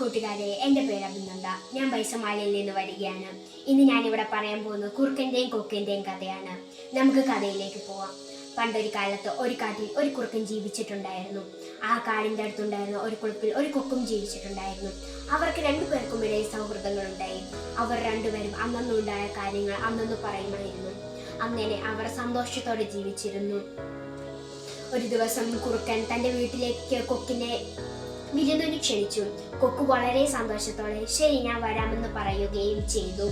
കൂട്ടുകാരെ എന്റെ പേര് അഭിനന്ദ. ഞാൻ പൈസമാലയിൽ നിന്ന് വരികയാണ്. ഇന്ന് ഞാനിവിടെ പറയാൻ പോകുന്നത് കുറുക്കന്റെയും കൊക്കിന്റെയും കഥയാണ്. നമുക്ക് കഥയിലേക്ക് പോവാം. പണ്ടൊരു കാലത്ത് ഒരു കാട്ടിൽ ഒരു കുറുക്കൻ ജീവിച്ചിട്ടുണ്ടായിരുന്നു. ആ കാടിന്റെ അടുത്തുണ്ടായിരുന്ന ഒരു കുളിപ്പിൽ ഒരു കൊക്കും ജീവിച്ചിട്ടുണ്ടായിരുന്നു. അവർക്ക് രണ്ടു പേർക്കും ഇടയിൽ സൗഹൃദങ്ങളുണ്ടായി. അവർ രണ്ടുപേരും അന്നന്നുണ്ടായ കാര്യങ്ങൾ അന്നന്ന് പറയുമായിരുന്നു. അങ്ങനെ അവർ സന്തോഷത്തോടെ ജീവിച്ചിരുന്നു. ഒരു ദിവസം കുറുക്കൻ തന്റെ വീട്ടിലേക്ക് കൊക്കിനെ വിരുന്നിന് ക്ഷണിച്ചു. കൊക്കു വളരെ സന്തോഷത്തോടെ ശരി ഞാൻ വരാമെന്ന് പറയുകയും ചെയ്തു.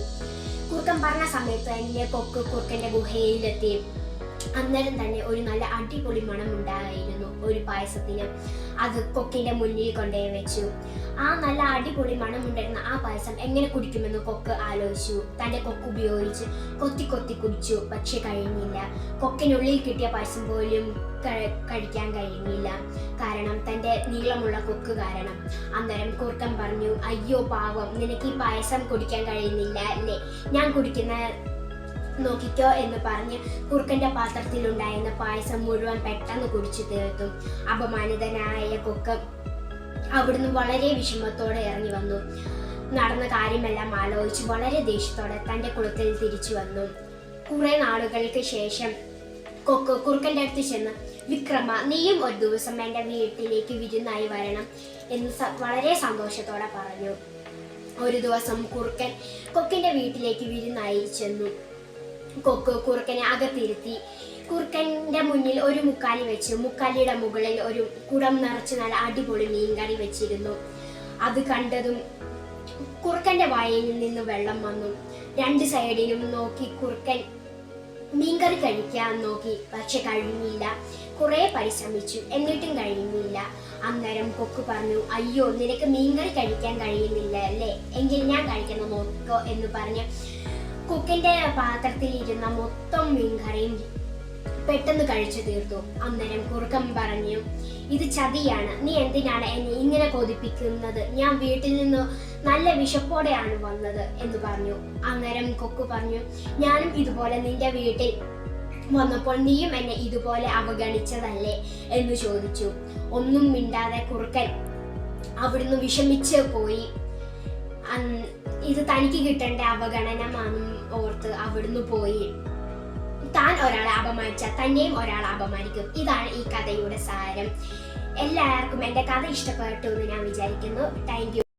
കുറുക്കൻ പറഞ്ഞ സമയത്ത് തന്നെ കൊക്ക് കുറുക്കന്റെ ഗുഹയിലെത്തി. അന്നേരം തന്നെ ഒരു നല്ല അടിപൊളി മണം ഉണ്ടായിരുന്നു ഒരു പായസത്തിന്. അത് കൊക്കിന്റെ മുന്നിൽ കൊണ്ടേ വെച്ചു. ആ നല്ല അടിപൊളി മണം ഉണ്ടായിരുന്ന ആ പായസം എങ്ങനെ കുടിക്കുമെന്ന് കൊക്ക് ആലോചിച്ചു. തന്റെ കൊക്ക് ഉപയോഗിച്ച് കൊത്തി കൊത്തി കുടിച്ചു പക്ഷെ കഴിഞ്ഞില്ല. കൊക്കിനുള്ളിൽ കിട്ടിയ പായസം പോലും കഴിക്കാൻ കഴിഞ്ഞില്ല. കാരണം തന്റെ നീളമുള്ള കൊക്ക് കാരണം. അന്നേരം കുറുക്കൻ പറഞ്ഞു അയ്യോ പാവം നിനക്ക് ഈ പായസം കുടിക്കാൻ കഴിയുന്നില്ല അല്ലേ? ഞാൻ കുടിക്കുന്ന നോക്കിക്കോ എന്ന് പറഞ്ഞ് കുറുക്കന്റെ പാത്രത്തിലുണ്ടായിരുന്ന പായസം മുഴുവൻ പെട്ടെന്ന് കുടിച്ചു തീർത്തു. അപമാനിതനായ കൊക്ക് അവിടുന്ന് വളരെ വിഷമത്തോടെ ഇറങ്ങി വന്നു. നടന്ന കാര്യമെല്ലാം ആലോചിച്ച് വളരെ ദേഷ്യത്തോടെ തന്റെ കുളത്തിൽ തിരിച്ചു വന്നു. കുറേ നാളുകൾക്ക് ശേഷം കൊക്ക് കുറുക്കന്റെ അടുത്ത് ചെന്ന് വിക്രമ നീയും ഒരു ദിവസം എന്റെ വീട്ടിലേക്ക് വിരുന്നായി വരണം എന്ന് വളരെ സന്തോഷത്തോടെ പറഞ്ഞു. ഒരു ദിവസം കുറുക്കൻ കൊക്കിന്റെ വീട്ടിലേക്ക് വിരുന്നായി ചെന്നു. കൊക്ക് കുറുക്കനെ അകത്തിരുത്തി. കുറുക്കന്റെ മുന്നിൽ ഒരു മുക്കാലി വെച്ച് മുക്കാലിയുടെ മുകളിൽ ഒരു കുടം നിറച്ച് നല്ല അടിപൊളി മീൻകറി വെച്ചിരുന്നു. അത് കണ്ടതും കുറുക്കന്റെ വായിൽ നിന്ന് വെള്ളം വന്നു. രണ്ട് സൈഡിലും നോക്കി കുറുക്കൻ മീൻകറി കഴിക്കാൻ നോക്കി. പക്ഷെ കഴിഞ്ഞില്ല. കുറെ പരിശ്രമിച്ചു. എന്നിട്ടും കഴിഞ്ഞില്ല. അന്നേരം കൊക്ക് പറഞ്ഞു അയ്യോ നിനക്ക് മീൻകറി കഴിക്കാൻ കഴിയുന്നില്ല അല്ലേ? എങ്കിൽ ഞാൻ കഴിക്കുന്ന നോക്കോ എന്ന് പറഞ്ഞ് കുക്കിന്റെ പാത്രത്തിൽ ഇരുന്ന മൊത്തം മീൻകറിയും പെട്ടെന്ന് കഴിച്ചു തീർത്തു. അന്നേരം കുറുക്കം പറഞ്ഞു ഇത് ചതിയാണ്. നീ എന്തിനാണ് എന്നെ ഇങ്ങനെ കൊതിപ്പിക്കുന്നത്? ഞാൻ വീട്ടിൽ നിന്ന് നല്ല വിശപ്പോടെയാണ് വന്നത് എന്ന് പറഞ്ഞു. അന്നേരം കൊക്കു പറഞ്ഞു ഞാനും ഇതുപോലെ നിന്റെ വീട്ടിൽ വന്നപ്പോൾ നീയും എന്നെ ഇതുപോലെ അവഗണിച്ചതല്ലേ? എന്ന് ചോദിച്ചു. ഒന്നും മിണ്ടാതെ കുറുക്കൻ അവിടുന്ന് വിഷമിച്ച് പോയി. ഇത് തനിക്ക് കിട്ടേണ്ട അവഗണനമാണെന്ന് ഓർത്ത് അവിടുന്ന് പോയി. താൻ ഒരാളെ അപമാനിച്ചാൽ തന്നെയും ഒരാളെ അപമാനിക്കും. ഇതാണ് ഈ കഥയുടെ സാരം. എല്ലാവർക്കും എന്റെ കഥ ഇഷ്ടപ്പെട്ടു എന്ന് ഞാൻ വിചാരിക്കുന്നു. താങ്ക്